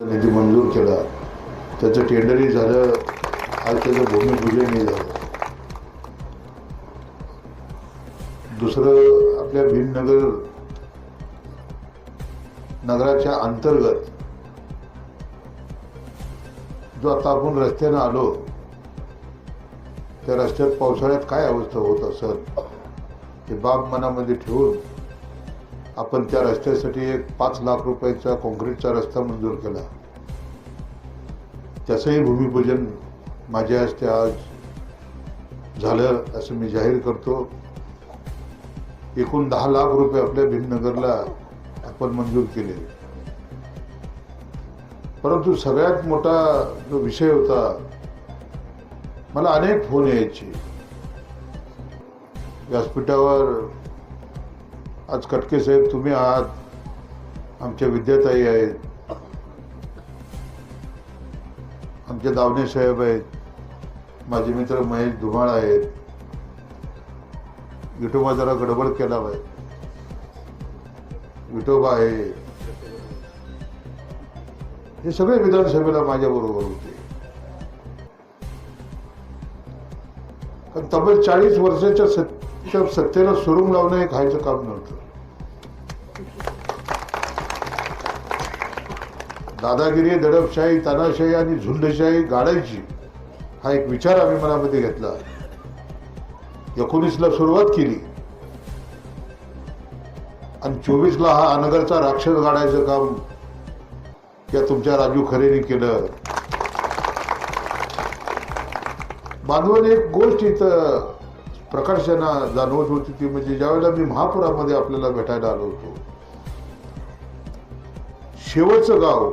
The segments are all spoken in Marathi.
निधी मंजूर केला. त्याचं टेंडरही झालं. आज त्याचं भूमिपूजनही झालं. दुसरं आपल्या भीमनगर नगराच्या अंतर्गत जो आता आपण रस्त्यानं आलो त्या रस्त्यात पावसाळ्यात काय अवस्था होत असत हे बाब मनामध्ये ठेवून आपण त्या रस्त्यासाठी एक पाच लाख रुपयाचा कॉन्क्रीटचा रस्ता मंजूर केला. त्याचंही भूमिपूजन माझ्या हस्ते आज झालं असं मी जाहीर करतो. एकूण दहा लाख रुपये आपल्या भीमनगरला आपण मंजूर केले. परंतु सगळ्यात मोठा जो विषय होता मला अनेक फोन यायचे. व्यासपीठावर आज कटके साहेब तुम्ही आहात. आमच्या विद्याताई आहेत. आमचे दावणे साहेब आहेत. माझे मित्र महेश धुमाळ आहेत. विठोबा जरा गडबड केला पाहिजे विठोबा आहे. हे सगळे विधानसभेला माझ्या बरोबर होते. कारण तब्बल चाळीस वर्षाच्या सत्तेला सुरुंग लावणं हे खायचं काम नव्हतं. दादागिरी दडपशाही तानाशाही आणि झुंडशाही गाडायची हा एक विचार आम्ही मनामध्ये घेतला. एकोणीसला सुरुवात केली. आणि चोवीसला हा अनगरचा राक्षस गाडायचं काम या तुमच्या राजू खरेने केलं. बांधवन एक गोष्ट इथं प्रकर्षाना जाणवत होती ती म्हणजे ज्यावेळेला मी महापुरामध्ये आपल्याला भेटायला आलो होतो. शेवटचं गाव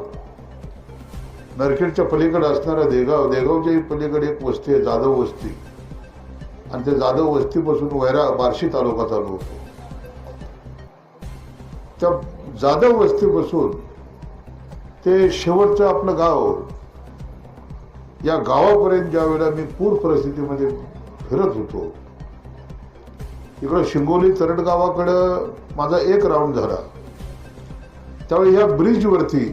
नरखेडच्या पलीकडे असणारा देगाव देगावच्या पलीकडे एक वस्ती आहे जाधव वस्ती. आणि त्या जाधव वस्तीपासून वैरा बार्शी तालुका चालू होतो. त्या जाधव वस्तीपासून ते शेवटचं आपलं गाव या गावापर्यंत ज्या वेळेला मी पूर परिस्थितीमध्ये फिरत होतो इकडं शिंगोली तरड गावाकडं माझा एक राऊंड झाला. त्यावेळी या ब्रिजवरती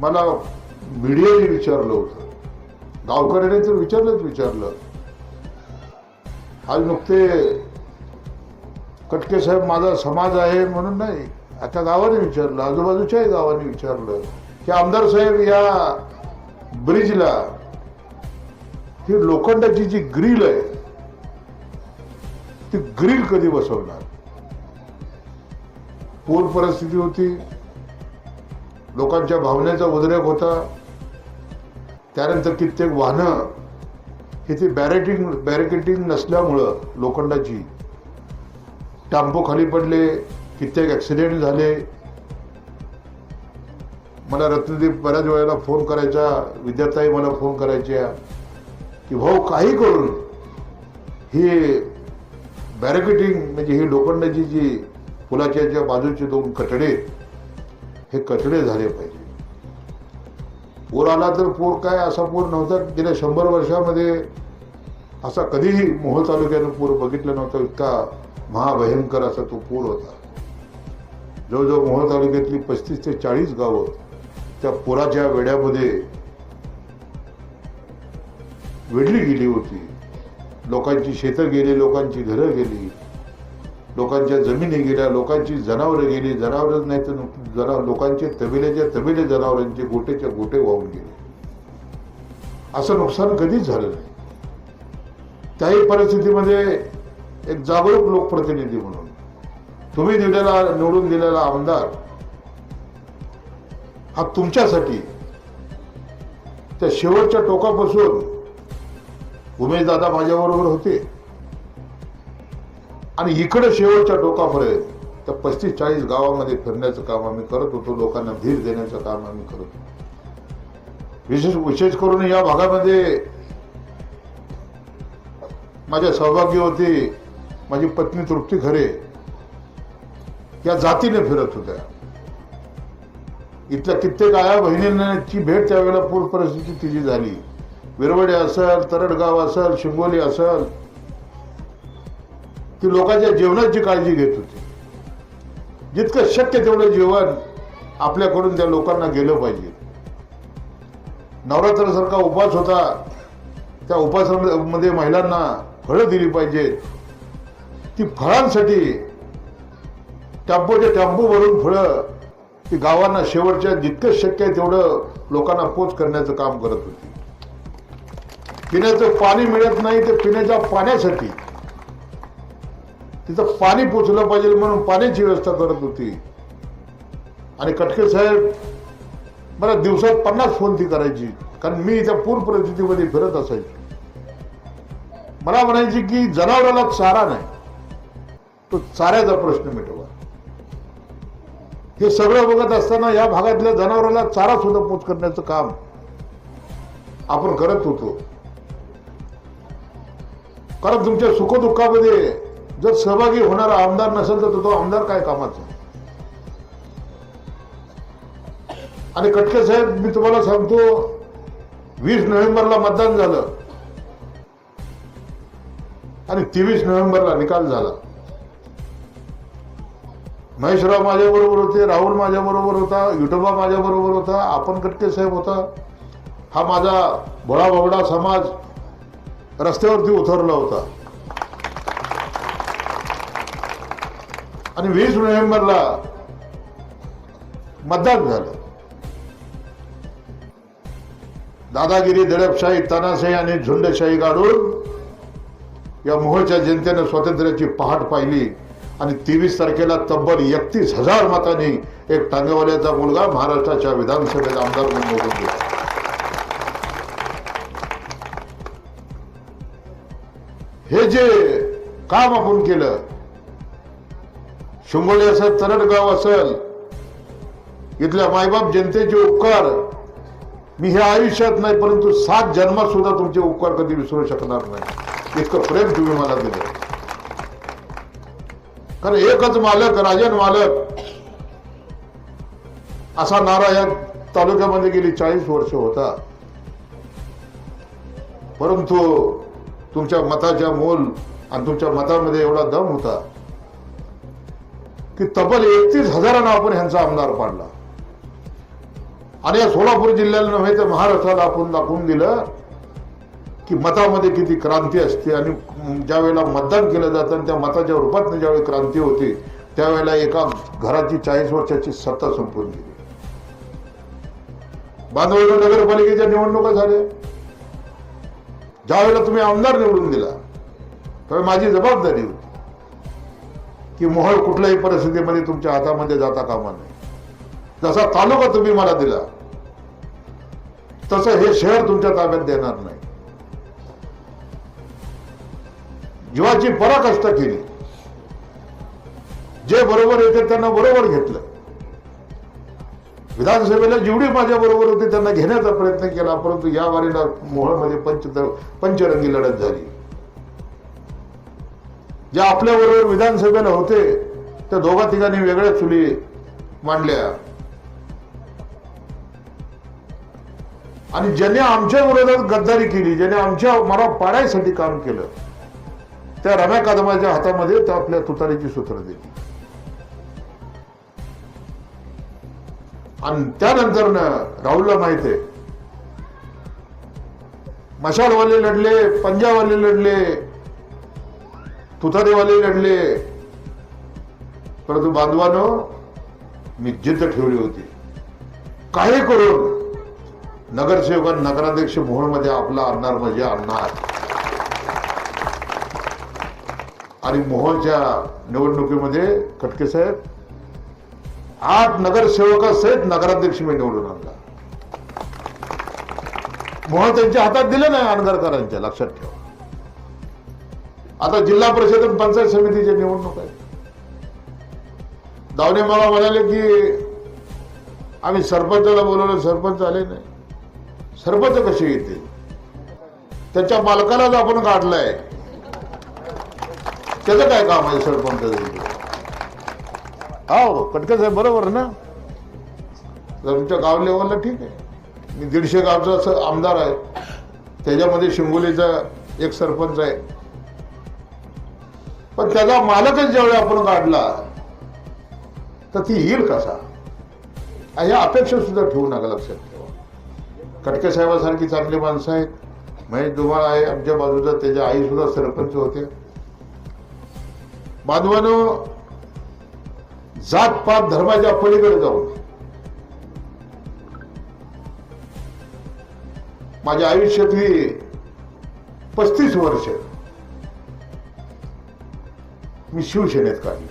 मला मीडियाने विचारलं होतं. गावकऱ्याने तर विचारलंच विचारलं. आज नुकते कटके साहेब माझा समाज आहे म्हणून नाही आता गावाने विचारलं आजूबाजूच्याही गावाने विचारलं की आमदार साहेब या ब्रिजला ही लोखंडाची जी ग्रिल आहे ती ग्रिल कधी बसवणार? पूर परिस्थिती होती. लोकांच्या भावनेचा उद्रेक होता. त्यानंतर कित्येक वाहनं हे ती बॅरेटिंग बॅरिकेटिंग नसल्यामुळं लोखंडाची टांपो खाली पडले कित्येक ॲक्सिडेंट झाले. मला रत्नदीप बऱ्याच वेळेला फोन करायचा विद्यार्थ्याही मला फोन करायच्या की भाऊ काही करून ही बॅरिकेटिंग म्हणजे ही लोखंडाची जी पुलाच्या ज्या बाजूचे दोन कठडे हे कठडे झाले पाहिजे. पूर आला तर पूर काय असा पूर नव्हता गेल्या शंभर वर्षामध्ये असा कधीही मोहोळ तालुक्यानं पूर बघितला नव्हता इतका महाभयंकर असा तो पूर होता. जवळजवळ मोहोळ तालुक्यातली पस्तीस ते चाळीस गावं त्या पुराच्या वेड्यामध्ये वेढली गेली होती. लोकांची शेतं गेली लोकांची घरं गेली. लोकांच्या जमिनी गेल्या लोकांची जनावरं गेली जनावरच नाही तर जना लोकांचे तबिलेच्या तबिले जनावरांचे गोटेच्या गोटे वाहून गेले. असं नुकसान कधीच झालं नाही. त्याही परिस्थितीमध्ये एक जागरूक लोकप्रतिनिधी म्हणून तुम्ही दिलेला निवडून दिलेला आमदार हा तुमच्यासाठी त्या शेवटच्या टोकापासून उमेश दादा माझ्याबरोबर होते. आणि इकडे शेवटच्या टोकापर्यंत त्या पस्तीस चाळीस गावामध्ये फिरण्याचं काम आम्ही करत होतो लोकांना धीर देण्याचं काम आम्ही करत होतो. विशेष विशेष करून या भागामध्ये माझ्या सहभागी होती माझी पत्नी तृप्ती खरे. या जातीने फिरत होत्या. इथल्या कित्येक आया बहिणींची भेट त्यावेळेला पूर परिस्थिती तिची झाली. विरवडे असेल तरडगाव असेल शिंगोली असेल ती लोकांच्या जेवणाची काळजी घेत होती. जितकं शक्य तेवढं जेवण आपल्याकडून त्या लोकांना गेलं पाहिजे. नवरात्रासारखा उपास होता. त्या उपासामध्ये महिलांना फळं दिली पाहिजेत ती फळांसाठी टॅम्पोचे टॅम्पो भरून फळं ती गावांना शेवटच्या जितकं शक्य आहे तेवढं लोकांना पोच करण्याचं काम करत होती. पिण्याचं पाणी मिळत नाही ते पिण्याच्या पाण्यासाठी तिथं पाणी पोचलं पाहिजे म्हणून पाण्याची व्यवस्था करत होती. आणि कटके साहेब मला दिवसात पन्नास फोन ती करायची कारण मी त्या पूर परिस्थितीमध्ये फिरत असायचो मला म्हणायची की जनावराला चारा नाही. तो चाऱ्याचा प्रश्न मिटवा. हे सगळं बघत असताना या भागातल्या जनावराला चारा सुद्धा पोच करण्याचं काम आपण करत होतो. कारण तुमच्या सुखदुःखामध्ये जर सहभागी होणारा आमदार नसेल तर तो आमदार काय कामाचा? आणि कटके साहेब मी तुम्हाला सांगतो वीस नोव्हेंबरला मतदान झालं. आणि तेवीस नोव्हेंबरला निकाल झाला. महेशराव माझ्याबरोबर होते राहुल माझ्याबरोबर होता युटोबा माझ्याबरोबर होता आपण कटके साहेब होता. हा माझा भोळा समाज रस्त्यावरती उतरला होता. आणि वीस नोव्हेंबरला मतदान झालं. दादागिरी दडपशाही तानाशाही आणि झुंडशाही काढून या मोहच्या जनतेनं स्वातंत्र्याची पहाट पाहिली आणि तेवीस तारखेला तब्बल एकतीस हजार मतांनी एक टांगेवाल्याचा मुलगा महाराष्ट्राच्या विधानसभेत आमदार म्हणून निवडून गेला हे जे काम आपण केलं शिंगोली असेल तरडगाव असेल इथल्या मायबाप जनतेचे उपकार मी हे आयुष्यात नाही परंतु सात जन्मात सुद्धा तुमचे उपकार कधी विसरू शकणार नाही. इतकं प्रेम तुम्ही मला दिलं. कारण एकच मालक राजन मालक असा नारा या तालुक्यामध्ये गेली चाळीस वर्ष होता. परंतु तुमच्या मताच्या मोल आणि तुमच्या मतामध्ये एवढा दम होता. की तब्बल एकतीस हजारांना आपण ह्यांचा आमदार पाडला. आणि या सोलापूर जिल्ह्याला नव्हे तर महाराष्ट्राला आपण दाखवून दिलं की मतामध्ये किती क्रांती असते आणि ज्या वेळेला मतदान केलं जातं आणि त्या मताच्या रूपात ज्यावेळी क्रांती होती त्यावेळेला एका घराची चाळीस वर्षाची सत्ता संपून गेली. बांधवगड नगरपालिकेच्या निवडणुका झाल्या. ज्यावेळेला तुम्ही आमदार निवडून दिला त्यावेळी माझी जबाबदारी होती. की मोहळ कुठल्याही परिस्थितीमध्ये तुमच्या हातामध्ये जाता कामा नये. जसा तालुका तुम्ही मला दिला तसं हे शहर तुमच्या ताब्यात देणार नाही. जीवाची पराकष्ट केली. जे बरोबर येते त्यांना बरोबर घेतलं. विधानसभेला जेवढी माझ्या बरोबर होती त्यांना घेण्याचा प्रयत्न केला परंतु या वारीला मोहळमध्ये पंच पंचरंगी लढत झाली. ज्या आपल्या बरोबर विधानसभेला होते त्या दोघा तिघांनी वेगळ्या चुली मांडल्या. आणि ज्याने आमच्या विरोधात गद्दारी केली ज्याने आमच्या मला पाडायसाठी काम केलं त्या रम्या कदमाच्या हातामध्ये त्या आपल्या तुतारीची सूत्र दिली. आणि त्यानंतर राहुलला माहीत आहे मशालवाले लढले पंजाबवाले लढले तुतारीवाले लढले परंतु बांधवानं मी जिद्द ठेवली होती. काही करून नगरसेवक नगराध्यक्ष मोहोळमध्ये आपला आणणार म्हणजे आणणार आणि मोहोळच्या निवडणुकीमध्ये कटके साहेब आठ नगरसेवकासहित नगराध्यक्ष मी निवडून आणला. मोहन त्यांच्या हातात दिलं नाही अनगरकरांच्या लक्षात ठेवा. आता जिल्हा परिषद आणि पंचायत समितीच्या निवडणूक आहे. दावणे मला म्हणाले की आम्ही सरपंचाला बोलवलं सरपंच आले नाही. सरपंच कसे येतील? त्याच्या मालकालाच आपण काढलाय त्याचं काय काम आहे सरपंच? हो कटके साहेब बरोबर ना? जर तुमच्या गाव लेवलला ठीक आहे. मी दीडशे गावचा असं आमदार आहे. त्याच्यामध्ये शिंगोलीचा एक सरपंच आहे. पण त्याचा मालकच ज्यावेळी आपण काढला तर ती येईल कसा? ह्या अपेक्षा सुद्धा ठेवू नका लक्षात ठेवा. कटके साहेबासारखी चांगली माणसं आहेत. महेश दुमाळ आहे आमच्या बाजूला त्याच्या आई सुद्धा सरपंच होते बांधवानो जात पात धर्माच्या पलीकडे जाऊन. माझ्या आयुष्यातली पस्तीस वर्ष मी शिवसेनेत काढली.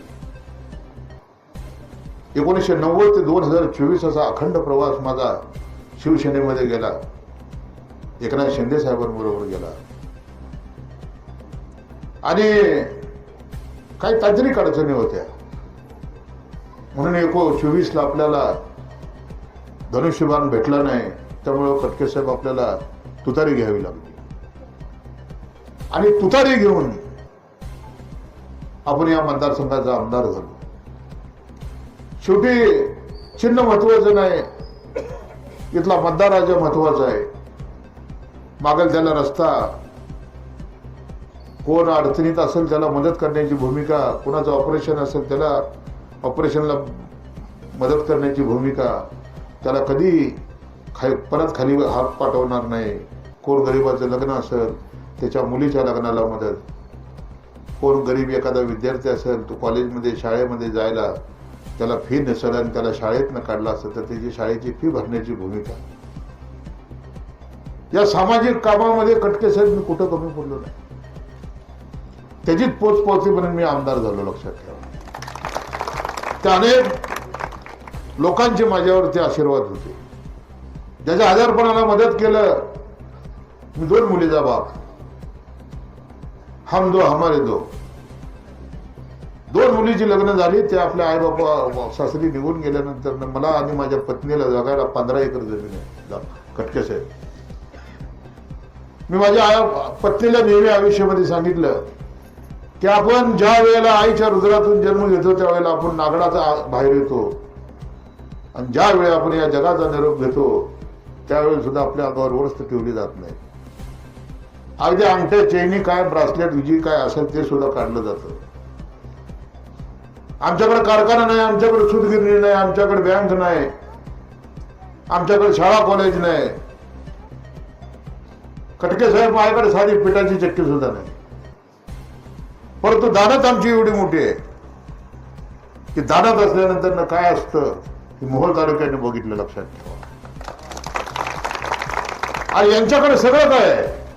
एकोणीसशे नव्वद ते दोन हजार चोवीस असा अखंड प्रवास माझा शिवसेनेमध्ये गेला. एकनाथ शिंदे साहेबांबरोबर गेला. आणि काही तांत्रिक अडचणी होत्या. म्हणून एको चोवीसला आपल्याला धनुष्यबाण भेटला नाही त्यामुळं कटके साहेब आपल्याला तुतारी घ्यावी लागली. आणि तुतारी घेऊन आपण या मतदारसंघाचा आमदार झालो. शेवटी चिन्ह महत्वाचं नाही. इथला मतदार राज्य महत्त्वाचा आहे. मागेल त्याला रस्ता कोण अडचणीत असेल त्याला मदत करण्याची भूमिका कोणाचं ऑपरेशन असेल त्याला ऑपरेशनला मदत करण्याची भूमिका त्याला कधी खाली परत खाली हात पाठवणार नाही. कोण गरीबाचं लग्न असेल त्याच्या मुलीच्या लग्नाला मदत. कोण गरीब एखादा विद्यार्थी असेल तो कॉलेजमध्ये शाळेमध्ये जायला त्याला फी नसेल आणि त्याला शाळेतनं काढला असेल तर त्याची शाळेची फी भरण्याची भूमिका. या सामाजिक कामामध्ये कटके साहेब मी कुठं कमी पडलो नाही. त्याचीच पोच पोचती म्हणून मी आमदार झालो लक्षात ठेवा. त्या अनेक लोकांचे माझ्यावरती आशीर्वाद होते. ज्याच्या आजारपणाला मदत केलं. मी दोन मुलीचा बाप. हम दो हमारे दो। दोन मुलीची लग्न झाली ते आपल्या आई बापा सासरी निघून गेल्यानंतर मला आणि माझ्या पत्नीला जगायला पंधरा एकर जमीन आहे कटके साहेब. मी माझ्या आई- पत्नीला नेहमी आयुष्यामध्ये सांगितलं की आपण ज्या वेळेला आईच्या हृदयातून जन्म घेतो त्यावेळेला आपण नागडाचा बाहेर येतो. आणि ज्या वेळेला आपण या जगाचा निरोप घेतो त्यावेळेस सुद्धा आपल्या अंगावर वस्तू ठेवली जात नाही. अगदी अंगठ्या चेनी काय ब्रासलेट विजी काय असेल ते सुद्धा काढलं जातं. आमच्याकडे कारखाना नाही आमच्याकडे सुतगिरणी नाही आमच्याकडे बँक नाही आमच्याकडे शाळा कॉलेज नाही. कटके साहेब माझ्याकडे साधी पिठाची चक्की सुद्धा नाही. परंतु दानत आमची एवढी मोठी आहे. की दानत असल्यानंतर ना काय असतं हे मोहोळ तालुक्याने बघितलं लक्षात ठेवा. आणि यांच्याकडे सगळं काय आहे?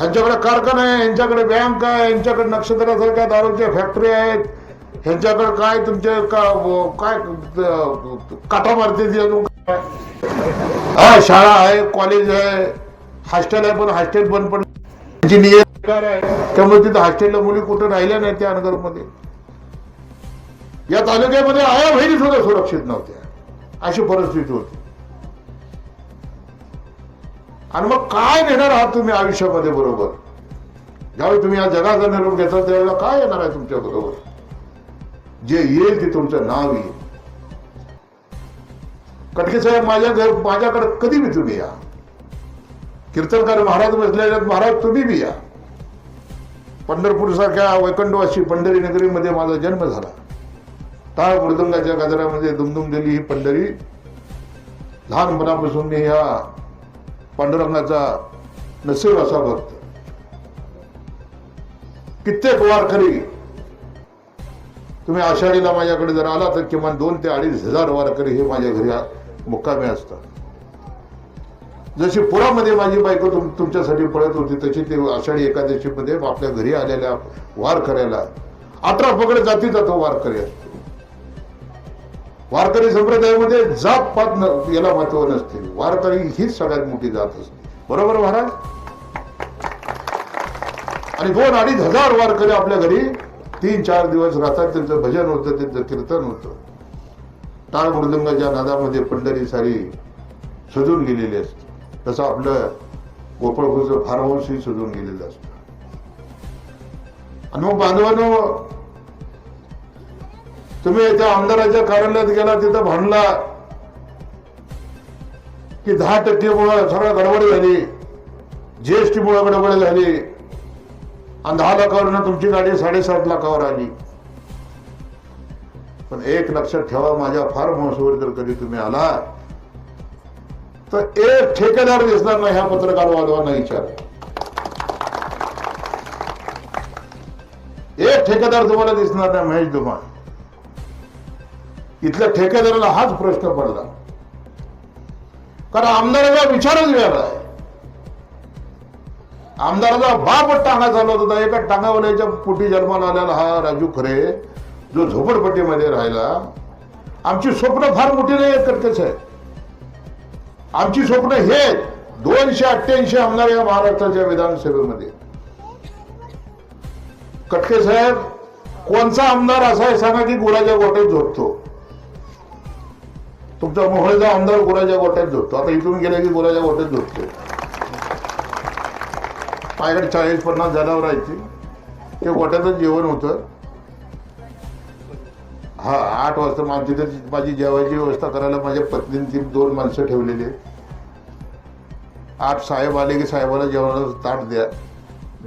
ह्यांच्याकडे कारखाना आहे यांच्याकडे बँक आहे यांच्याकडे नक्षत्रासारख्या दारूच्या फॅक्टरी आहेत. ह्यांच्याकडे काय तुमचे का- काय काटा मारते अजून काय? हा शाळा आहे कॉलेज आहे. हॉस्टेल आहे पण हॉस्टेल बंद पडलं. त्यांची नियम आहे. त्यामुळे तिथे हॉस्टेलला मुली कुठं राहिल्या नाही त्या अनगरमध्ये या तालुक्यामध्ये आया बहिणी सुद्धा सुरक्षित नव्हत्या. अशी परिस्थिती होती. आणि मग काय नेणार आहात तुम्ही आयुष्यामध्ये बरोबर? ज्यावेळी तुम्ही या जगाचा निरोप घेता त्यावेळेला काय येणार आहे तुमच्या बरोबर? जे येईल ते तुमचं नाव येईल. कटके साहेब माझ्या घर माझ्याकडे कधी बी तुम्ही या. कीर्तनकार महाराज बसलेले महाराज तुम्ही बी या. पंढरपूर सारख्या वैकंठवासी पंढरी नगरीमध्ये माझा जन्म झाला. टाळ मृदंगाच्या गजरामध्ये दुमदुम दिली ही पंढरी. लहानपणापासून मी ह्या पांडुरंगाचा नसीब असा भक्त कित्येक वारकरी तुम्ही आषाढीला माझ्याकडे जर आला तर किमान दोन ते अडीच हजार वारकरी हे माझ्या घरी मुक्कामी असतात. जशी पुरामध्ये माझी बायको तुम तुमच्यासाठी पळत होती तशी ते आषाढी एकादशीमध्ये आपल्या घरी आलेल्या वार करायला अठरा पकड जातीचा तो वारकरी असतो. वारकरी संप्रदायामध्ये जात पात याला महत्त्व नसते. वारकरी हीच सगळ्यात मोठी जात असते. बरोबर महाराज? आणि दोन अडीच हजार वारकरी आपल्या घरी तीन चार दिवस राहतात. त्यांचं भजन होतं त्यांचं कीर्तन होतं. टाळ मृदंगाच्या नादामध्ये पंढरी सारी सजून गेलेली असते. तसं आपलं गोपाळपूरचं फार्म हाऊसही सजून गेलेलं असतं. आणि मग बांधवानो तुम्ही त्या आमदाराच्या कार्यालयात गेला तिथं भांडला की दहा टक्केमुळं सगळं गडबड झाली जीएसटी मुळे गडबड झाली आणि दहा लाखावर तुमची गाडी साडेसात लाखावर आली. पण एक लक्षात ठेवा माझ्या फार महसूल जर कधी तुम्ही आला तर एक ठेकेदार दिसणार नाही ह्या पत्रकार वाढवांना विचार. एक ठेकेदार तुम्हाला दिसणार नाही महेश धुमाळ इथल्या ठेकेदाराला हाच प्रश्न पडला. कारण आमदाराला विचारच वेगळा आहे आमदाराला बाप टांगा चालवत होता एका टांगावाल्याच्या पोटी जन्माला आलेला हा राजू खरे जो झोपडपट्टीमध्ये राहिला. आमची स्वप्न फार मोठी नाही आहेत कटकस साहेब. आमची स्वप्न हे दोनशे अठ्ठ्याऐंशी आमदार या महाराष्ट्राच्या विधानसभेमध्ये. कटके साहेब कोणचा आमदार असा आहे सांगा की गुळाच्या गोट्यात झोपतो? तुमचा मोहळेचा आमदार गोराच्या गोट्यात झोपतो. आता इथून गेला की गोराच्या गोट्यात झोपतो. माझ्याकडे चाळीस पन्नास जनावर आहेत ते. गोट्यातच जेवण होतं. हा आठ वाजता मा तिथे माझी जेवायची व्यवस्था करायला माझ्या पत्नीने ती दोन माणसं ठेवलेली आहेत. आठ साहेब आले की साहेबाला जेवणाला ताट द्या.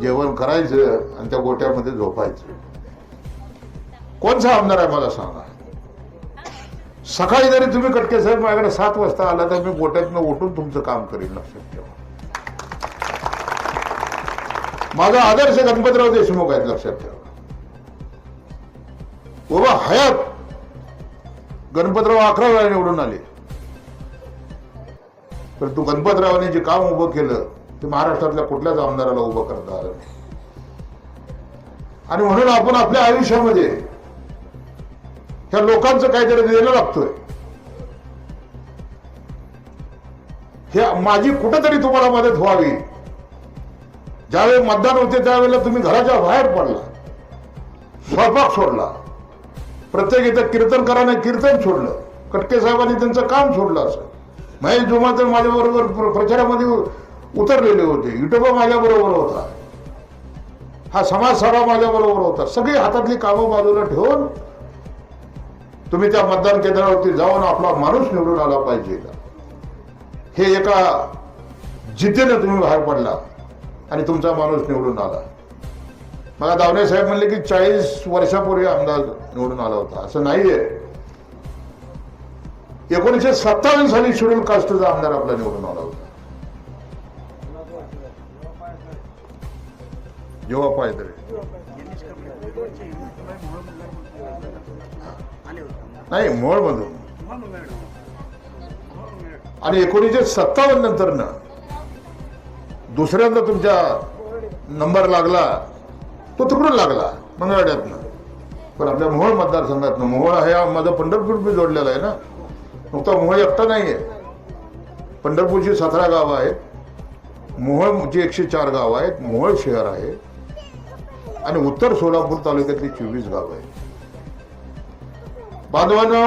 जेवण करायचं आणि त्या गोट्यामध्ये झोपायचं. कोणचा आमदार आहे मला सांगा? सकाळी जरी तुम्ही कटके साहेब माझ्याकडे सात वाजता आला तर मी गोट्यातनं उठून तुमचं काम करीन लक्षात ठेवा. माझा आदर्श गणपतराव देशमुख आहेत लक्षात ठेवा. बाबा हयात गणपतराव अकरा वेळा निवडून आले. तर तू गणपतरावांनी जे काम उभं केलं ते महाराष्ट्रातल्या कुठल्याच आमदाराला उभं करता आलं आणि म्हणून आपण आपल्या आयुष्यामध्ये ह्या लोकांचं काहीतरी द्यायला लागतोय. हे माझी कुठेतरी तुम्हाला मदत व्हावी. ज्यावेळी मतदान होते त्यावेळेला तुम्ही घराच्या बाहेर पडला. स्वयंपाक सोडला. प्रत्येक इथं कीर्तनकाराने कीर्तन सोडलं. कटके साहेबांनी त्यांचं काम सोडलं असं. महेश जुमा तर माझ्याबरोबर प्रचारामध्ये उतरलेले होते. युट्यूब माझ्या बरोबर होता. हा समाज सभा माझ्या बरोबर होता. सगळी हातातली कामं बाजूला ठेवून तुम्ही त्या मतदान केंद्रावरती जाऊन आपला माणूस निवडून आला पाहिजे. हे एका जिद्दीने तुम्ही बाहेर पडला आणि तुमचा माणूस निवडून आला. मला दावणे साहेब म्हणले की चाळीस वर्षापूर्वी आमदार निवडून आला होता. असं नाहीये. एकोणीसशे सत्तावन्न साली शेड्यूल कास्टचा आमदार आपला निवडून आला होता. जेव्हा पाहिजे नाही मोळ मधून आणि एकोणीसशे सत्तावन्न नंतर ना दुसऱ्यांदा तुमच्या नंबर लागला तो तिकडून लागला मंगळवाड्यातनं. पण आपल्या मोहोळ मतदारसंघातनं मोहोळ हे हा माझा पंढरपूर बी जोडलेला आहे ना. नुकता मोहोळ एकटा नाही आहे पंढरपूरची सतरा गावं आहेत. मोहोळची एकशे चार गावं आहेत मोहोळ शहर आहे. आणि उत्तर सोलापूर तालुक्यातली चोवीस गावं आहेत. बांधवांनो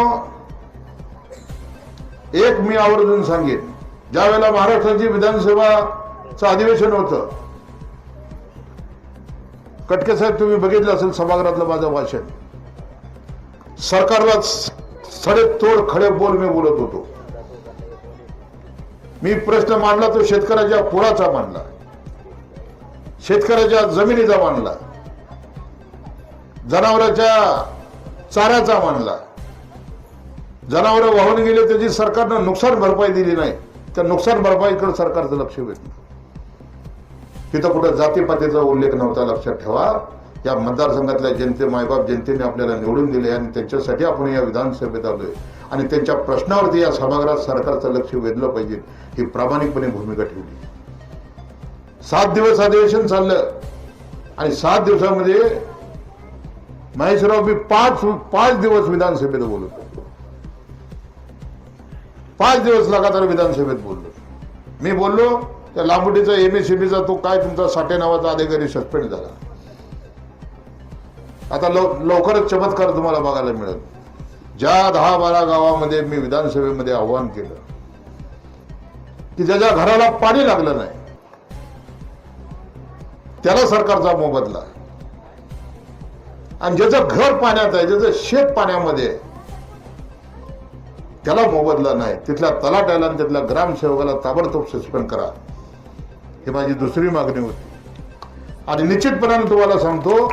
एक मी आवर्जून सांगेन. ज्या वेळेला महाराष्ट्राची विधानसभाचं अधिवेशन होतं कटके साहेब तुम्ही बघितलं असेल सभागृहातलं माझं भाषण. सरकारला सडे तोड खडे बोल मी बोलत होतो. मी प्रश्न मांडला तो शेतकऱ्याच्या पुराचा मांडला. शेतकऱ्याच्या जमिनीचा मांडला. जनावरांच्या चाऱ्याचा मानला. जनावरं वाहून गेले त्याची सरकारनं नुकसान भरपाई दिली नाही. त्या नुकसान भरपाईकडे सरकारचं लक्ष वेधलं. तिथं कुठं जातीपातीचा उल्लेख नव्हता लक्षात ठेवा. या मतदारसंघातल्या जनते मायबाप जनतेने आपल्याला निवडून दिले आणि त्यांच्यासाठी आपण या विधानसभेत आलोय. आणि त्यांच्या प्रश्नावरती या सभागृहात सरकारचं लक्ष वेधलं पाहिजे ही प्रामाणिकपणे भूमिका ठेवली. सात दिवस अधिवेशन चाललं. आणि सात दिवसामध्ये महेशराव मी पाच पाच दिवस विधानसभेत बोलत पाच दिवस लगातार विधानसभेत बोललो. मी बोललो त्या लांबुटीचा एमएसीबीचा तो काय तुमचा साठे नावाचा अधिकारी सस्पेंड झाला. आता लव लवकरच चमत्कार तुम्हाला बघायला मिळेल. ज्या दहा बारा गावामध्ये मी विधानसभेमध्ये आव्हान केलं की ज्याच्या घराला पाणी लागलं नाही त्याला सरकारचा मोबदला. आणि ज्याचं घर पाण्यात आहे ज्याचं शेत पाण्यामध्ये आहे त्याला मोबदला नाही. तिथल्या तलाट्याला आणि तिथल्या ग्रामसेवकाला ताबडतोब सस्पेंड करा. ही माझी दुसरी मागणी होती. आणि निश्चितपणाने तुम्हाला सांगतो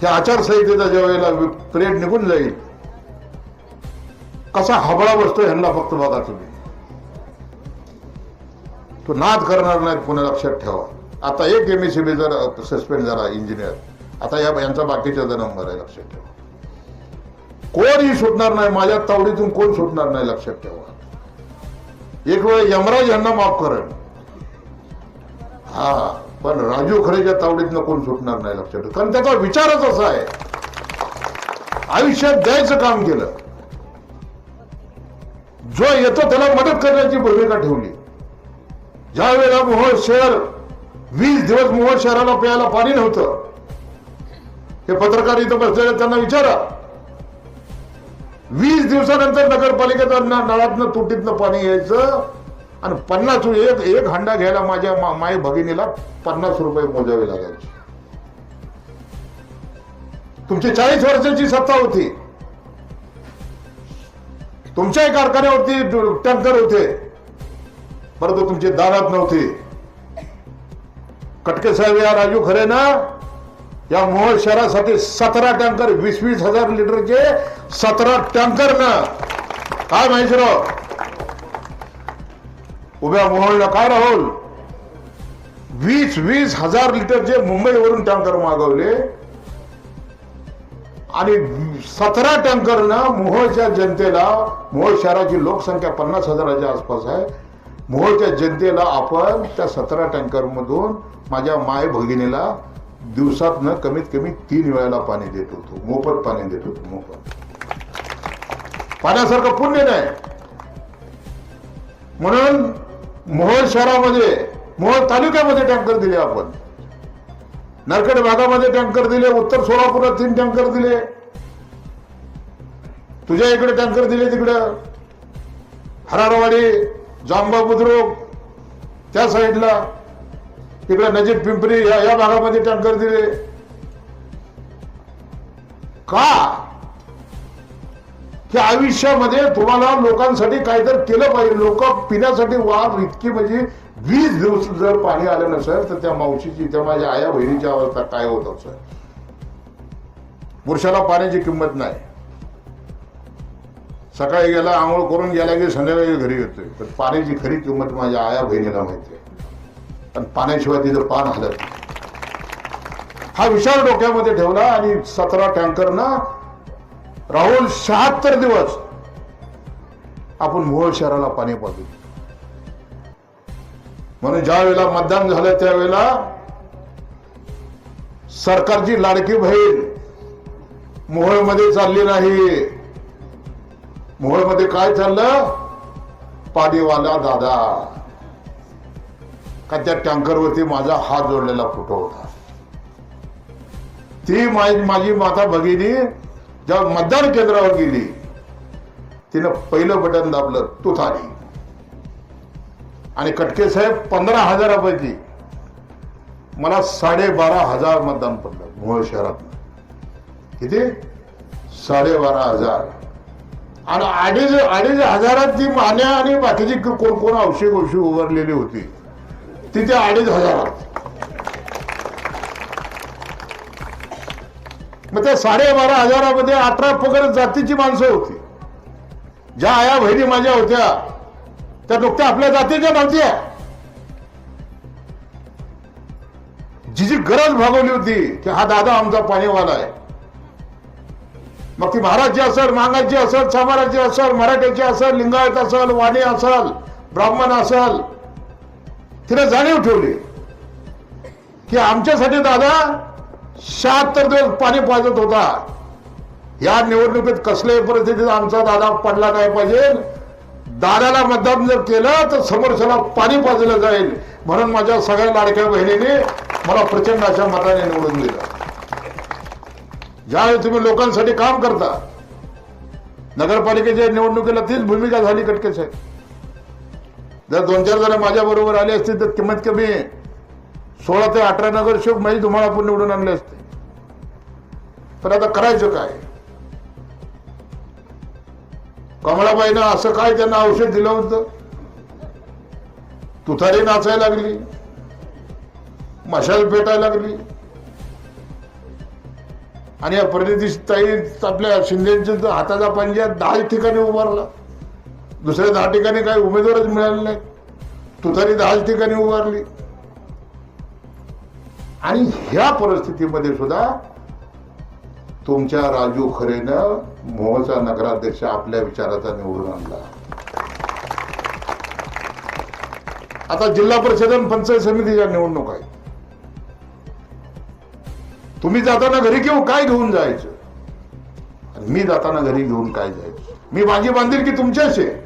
त्या आचारसंहितेचा ज्या वेळेला पिरियड निघून जाईल कसा हबळा बसतो ह्यांना फक्त बघा तुम्ही. तो नाद करणार नाही पुन्हा लक्षात ठेवा. आता एक एमएसीबी जर सस्पेंड झाला इंजिनियर आता या यांचा बाकीच्या नंबर आहे लक्षात ठेवा. कोणही सुटणार नाही माझ्या तावडीतून कोण सुटणार नाही लक्षात ठेवा. एक वेळ यमराज यांना माफ करेल हा पण राजू खरेच्या तावडीतनं कोण सुटणार नाही लक्षात ठेवा. कारण त्याचा विचारच असा आहे. आयुष्यात द्यायचं काम केलं. जो येतो त्याला मदत करण्याची भूमिका ठेवली. ज्या वेळेला मोहोळ शहर वीस दिवस मोहोळ शहराला प्यायला पाणी नव्हतं. हे पत्रकार इथं बसलेले त्यांना विचारा. वीस दिवसानंतर नगरपालिकेचा नळातनं तुटीतनं पाणी यायचं आणि पन्नास एक एक हंडा घ्यायला माझ्या मा- भगिनीला पन्नास रुपये मोजावे लागायचे. तुमची चाळीस वर्षाची सत्ता होती. तुमच्याही कारखान्यावरती टँकर होते. परंतु तुमचे दारात नव्हते. कटके साहेब या राजू खरे ना? या मोहोळ शहरासाठी सतरा टँकर वीस वीस हजार लिटरचे सतरा टँकर ना. काय माहितीराव उभ्या मोहोळला काय राहुल? वीस वीस हजार लिटरचे मुंबईवरून टँकर मागवले. आणि सतरा टँकरनं मोहोळच्या जनतेला मोहोळ शहराची लोकसंख्या पन्नास हजाराच्या आसपास आहे. मोहोळच्या जनतेला आपण त्या सतरा टँकरमधून माझ्या माय भगिनीला दिवसातनं कमीत कमी तीन वेळेला पाणी देत होतो. मोफत पाणी देत होतो मोफत. पाण्यासारखं पुण्य नाही. म्हणून मोहोळ शहरामध्ये मोहोळ तालुक्यामध्ये टँकर दिले आपण. नरखेड भागामध्ये टँकर दिले उत्तर सोलापुरात तीन टँकर दिले. तुझ्या इकडे टँकर दिले तिकडं. हरारवाडी जांबा बुद्रुक त्या साईडला. तिकडे नजीक पिंपरी या या भागामध्ये टँकर दिले. का? की आयुष्यामध्ये तुम्हाला लोकांसाठी काहीतरी केलं पाहिजे. लोक पिण्यासाठी वार इतकी म्हणजे वीस दिवस जर पाणी आलं नसेल तर त्या मावशीची त्या माझ्या आया बहिणीची अवस्था काय होत असं? पुरुषाला पाण्याची किंमत नाही. सकाळी गेला आंघोळ करून गेला की संध्याकाळी घरी येतोय. पण पाण्याची खरी किंमत माझ्या आया बहिणीला माहिती आहे. पण पाण्याशिवाय तिथं पान हलत हा विचार डोक्यामध्ये ठेवला आणि सतरा टँकरनं राहुल शहात्तर दिवस आपण मोहोळ शहराला पाणी पाजू. म्हणून ज्या वेळेला मतदान झालं त्यावेळेला सरकारची लाडकी बहीण मोहोळमध्ये चालली नाही. मोहोळमध्ये काय चाललं? पाणीवाला दादा. का त्या टँकरवरती माझा हात जोडलेला फोटो होता. ती माझी माझी माता भगिनी जेव्हा मतदान केंद्रावर गेली तिनं पहिलं बटन दाबलं तुथारी आणि कटके साहेब पंधरा हजारापैकी मला साडेबारा हजार मतदान पडलं मोहोळ शहरात किती? साडेबारा हजार. आणि अडीच अडीच हजारात ती मान्या आणि बाकीची कोण कोण औषध औषध उभारलेली होती तिथे अडीच हजार. मग त्या साडेबारा हजारामध्ये अठरा पगड जातीची माणसं होती. ज्या आया बहिणी माझ्या होत्या त्या नुकत्या आपल्या जातीच्या नव्हत्या जी जी गरज भागवली होती की हा दादा आमचा पाणीवाला आहे. मग ती महाराजची असेल मांगाची असेल चामाराची असेल मराठ्याची असेल लिंगायत असेल वाणी असेल ब्राह्मण असेल तिने जाणीव ठेवली की आमच्यासाठी दादा शहात्तर दिवस पाणी पाजत होता. या निवडणुकीत कसल्याही परिस्थितीत आमचा दादा पडला नाही पाहिजे. दादाला मतदान जर केलं तर समोरच्याला पाणी पाजलं जाईल. म्हणून माझ्या सगळ्या लाडक्या बहिणीने मला प्रचंड अशा मताने निवडून दिलं. ज्यावेळी तुम्ही लोकांसाठी काम करता नगरपालिकेच्या निवडणुकीला तीच भूमिका झाली कटके साहेब. जर दोन चार जण माझ्या बरोबर आले असतील तर किंमत कमी सोळा ते अठरा नगरसेवक माझी म्हणजे तुम्हाला आपण निवडून आणले असते. पण आता करायचं काय? कमळाबाईनं असं काय त्यांना औषध दिलं होतं? तुथारी नाचायला लागली. मशाल पेटायला लागली. आणि या ताई आपल्या शिंदेच्या हाताचा पंजा दहा ठिकाणी उभारला. दुसऱ्या दहा ठिकाणी काही उमेदवारच मिळाले नाही तुतारी दहाच ठिकाणी उभारली. आणि ह्या परिस्थितीमध्ये सुद्धा तुमच्या राजू खरेनं मोहचा नगराध्यक्ष आपल्या विचाराचा निवडून आणला. आता जिल्हा परिषद आणि पंचायत समितीच्या निवडणूक आहे तुम्ही जाताना घरी घेऊन काय घेऊन जायचं? आणि मी जाताना घरी घेऊन काय जायचं? मी माझी बांधील की तुमच्याशी? आहे.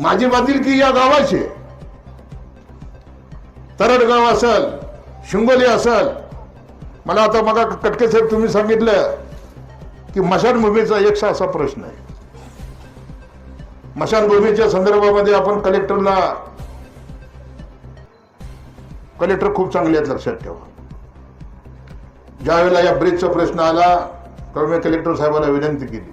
माझी बांधिलकी या गावाची. आहे. तरडगाव असल शिंगोली असल मला आता मग कटके साहेब तुम्ही सांगितलं की मशानभूमीचा एकशा असा प्रश्न आहे. मशानभूमीच्या संदर्भामध्ये आपण कलेक्टरला कलेक्टर खूप चांगले आहेत लक्षात ठेवा. ज्यावेळेला या ब्रिजचा प्रश्न आला तेव्हा मी कलेक्टर साहेबाला विनंती केली.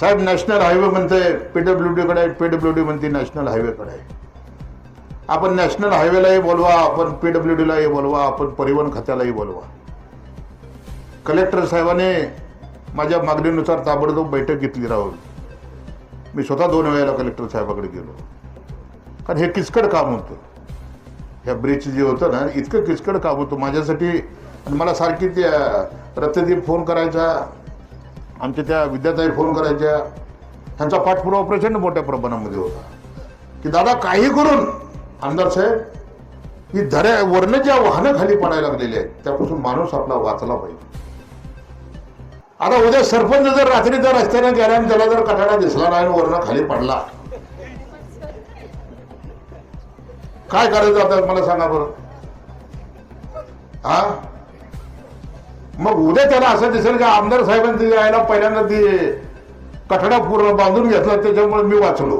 साहेब नॅशनल हायवे म्हणते पीडब्ल्यू डीकडे आहे पीडब्ल्यू म्हणते नॅशनल हायवेकडे आहे आपण नॅशनल हायवेलाही बोलवा आपण पीडब्ल्यू डीलाही बोलवा आपण परिवहन खात्यालाही बोलवा. कलेक्टर साहेबांनी माझ्या मागणीनुसार ताबडतोब बैठक घेतली राहुल. मी स्वतः दोन वेळेला कलेक्टर साहेबाकडे गेलो. कारण हे किचकट काम होतं. ह्या ब्रिज जे होतं ना इतकं किचकट काम होतं माझ्यासाठी. आणि मला सारखी त्या रत्नदीप फोन करायचा आमच्या त्या विद्याताई फोन करायच्या. ह्यांचा पाठपुरावा प्रचंड मोठ्या प्रमाणामध्ये होता. की दादा काही करून आमदार साहेब ही धऱ्या वरनं ज्या वाहनं खाली पडायला लागलेली आहेत त्यापासून माणूस आपला वाचला पाहिजे. आता उद्या सरपंच जर रात्री जर रस्त्याने गेला आणि त्याला जर कठाडा दिसला नाही आणि वरनं खाली पडला. काय करायचं आता मला सांगा बरं. हा? मग उद्या त्याला असं दिसेल की आमदार साहेबांनी यायला पहिल्यांदा ते कठडा पूर्ण बांधून घेतला त्याच्यामुळे मी वाचलो.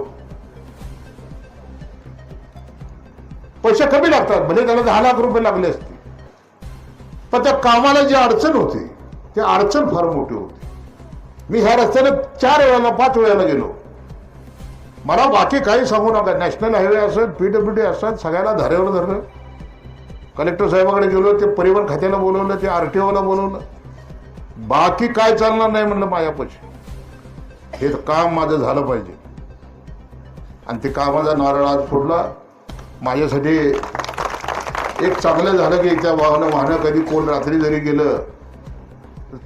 पैसे कमी लागतात म्हणजे त्याला दहा लाख रुपये लागले असते पण त्या कामाला जी अडचण होती ती अडचण फार मोठी होती. मी ह्या रस्त्याने चार वेळेला पाच वेळेला गेलो. मला बाकी काही सांगू नका. नॅशनल हायवे असेल पीडब्ल्यू डी असेल सगळ्याला धारेवर धरलं. कलेक्टर साहेबाकडे गेलो ते परिवहन खात्याला बोलवलं ते आर टी ओला बोलवलं. बाकी काय चालणार नाही म्हणलं माझ्यापाशी. हे काम माझं झालं पाहिजे. आणि ते कामाचा नारळ आज फोडला माझ्यासाठी एक चांगलं झालं की त्या वाहनं वाहनं कधी कोण रात्री जरी गेलं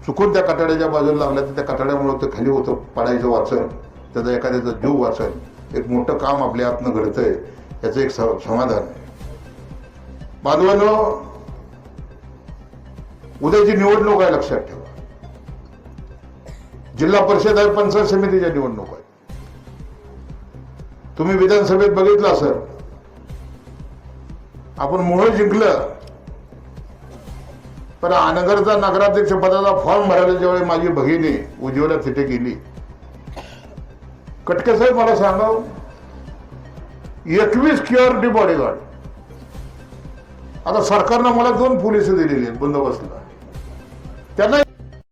चुकून त्या कटाड्याच्या बाजूला लागलं तर त्या कटाड्यामुळे ते खाली होतं पडायचं वाचन त्याचा एखाद्याचा जीव वाचन. एक मोठं काम आपल्या हातनं घडतंय याचं एक स- समाधान आहे. बांधवांनो उद्याची निवडणूक आहे लक्षात ठेवा. जिल्हा परिषद आहे पंचायत समितीच्या निवडणूक आहे तुम्ही विधानसभेत बघितलं असेल आपण मुळ जिंकलं पण आनगरचा नगराध्यक्ष पदाचा फॉर्म भरायला ज्यावेळी माझी भगिनी उज्ज्वला तिथे गेली. कटके साहेब मला सांगा एकवीस क्युअरिटी बॉडीगार्ड. आता सरकारनं मला दोन पोलीस दिलेली आहेत बंदोबस्तला. त्यांना